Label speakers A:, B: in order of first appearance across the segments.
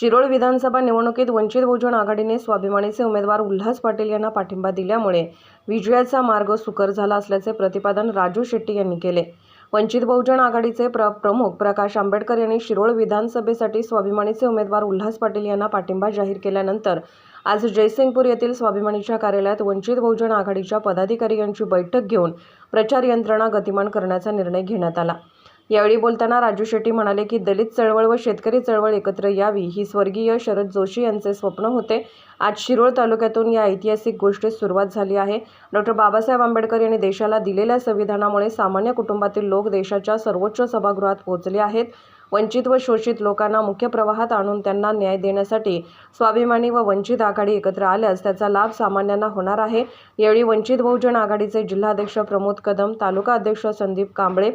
A: शिरोळ विधानसभा निवडणुकीत वंचित बहुजन आघाडीने स्वाभिमानीचे उमेदवार उल्हास पाटील यांना पाठिंबा दिल्यामुळे विजयाचा मार्ग सुकर झाला असल्याचे प्रतिपादन राजू शेट्टी यांनी केले. वंचित बहुजन आघाडीचे प्र प्रमुख प्रकाश आंबेडकर यांनी शिरोळ विधानसभेसाठी स्वाभिमानीचे उमेदवार उल्हास पाटील यांना पाठिंबा जाहीर केल्यानंतर आज जयसिंगपूर येथील स्वाभिमानीच्या कार्यालयात वंचित बहुजन आघाडीच्या पदाधिकारी यांची बैठक घेऊन प्रचार यंत्रणा गतिमान करण्याचा निर्णय घेण्यात आला. यावेळी बोलताना राजू शेट्टी म्हणाले की दलित चळवळ व शेतकरी चळवळ एकत्र यावी ही स्वर्गीय शरद जोशी यांचे स्वप्न होते. आज शिरोळ तालुक्यातून या ऐतिहासिक गोष्टीस सुरुवात झाली आहे. डॉक्टर बाबासाहेब आंबेडकर यांनी देशाला दिलेल्या संविधानामुळे सामान्य कुटुंबातील लोक देशाच्या सर्वोच्च सभागृहात पोहोचले आहेत. वंचित व शोषित लोकांना मुख्य प्रवाहात आणून त्यांना न्याय देण्यासाठी स्वाभिमानी व वंचित आघाडी एकत्र आल्यास त्याचा लाभ सामान्यांना होणार आहे. यावेळी वंचित बहुजन आघाडीचे जिल्हाध्यक्ष प्रमोद कदम तालुका अध्यक्ष संदीप कांबळे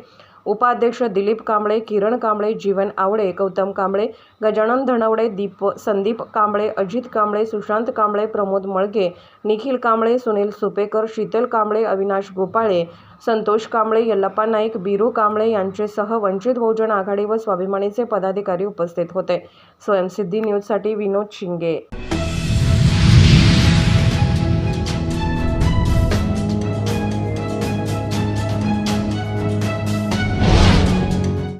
A: उपाध्यक्ष दिलीप कांबळे किरण कांबळे जीवन आवळे गौतम कांबळे गजानन धनवडे दीप संदीप कांबळे अजित कांबळे सुशांत कांबळे प्रमोद मळगे निखिल कांबळे सुनील सुपेकर शीतल कांबळे अविनाश गोपाळे संतोष कांबळे यल्लप्पा नाईक बीरू कांबळे यांचेसह वंचित बहुजन आघाडी व स्वाभिमानीचे पदाधिकारी उपस्थित होते. स्वयंसिद्धी न्यूजसाठी विनोद शिंगे.